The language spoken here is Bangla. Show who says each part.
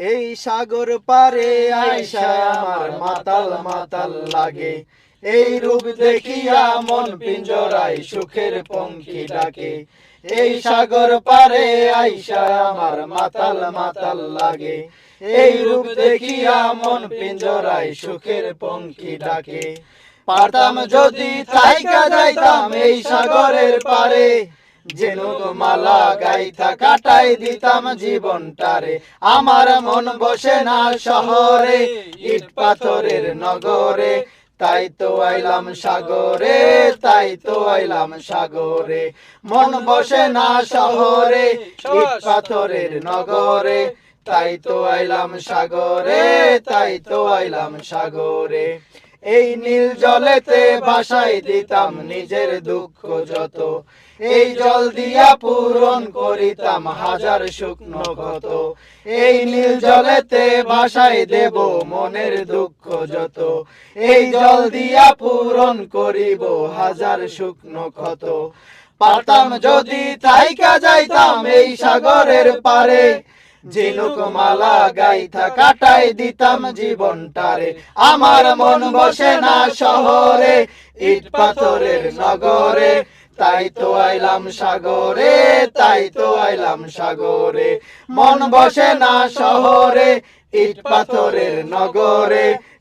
Speaker 1: এই সাগর পারে আইসা আমার মাতাল মাতাল লাগে। এই রূপ দেখিয়া মন পিঞ্জরায় সুখের পঙ্খী ডাকে। এই সাগর পারে আইসা আমার মাতাল মাতাল লাগে। এই রূপ দেখিয়া মন পিঞ্জরায় সুখের পঙ্খী ডাকে। পারতাম যদি থাইকা যাইতাম এই সাগরের পারে। জেনুক মালা গাইথা কাটাই দিতাম জীবনটারে, আমার মন বসে না শহরে, ইট পাথরের নগরে, তাই তো আইলাম সাগরে, তাই তো আইলাম সাগরে। মন বসে না শহরে, ইট পাথরের নগরে, তাই তো আইলাম সাগরে, তাই তো আইলাম সাগরে। এই নীল জলেতে ভাসাই দিতাম নিজের দুঃখ যত। এই জল দিয়া পূরণ করিতাম হাজার শুকনো ক্ষত। এই নীল জলেতে ভাসাই দেব মনের দুঃখ যত। এই জল দিয়া পূরণ করিব হাজার শুকনো ক্ষত। পারতাম যদি থাইকা যাইতাম এই সাগরের পারে। ঝিনুক মালা গাইথা কাটাই দিতাম জীবনটারে। আমার মন বসে না শহরে, ইট পাথরের নগরে। তাই তো আইলাম সাগরে, তাই তো আইলাম সাগরে। মন বসে না শহরে, ইট পাথরের নগরে।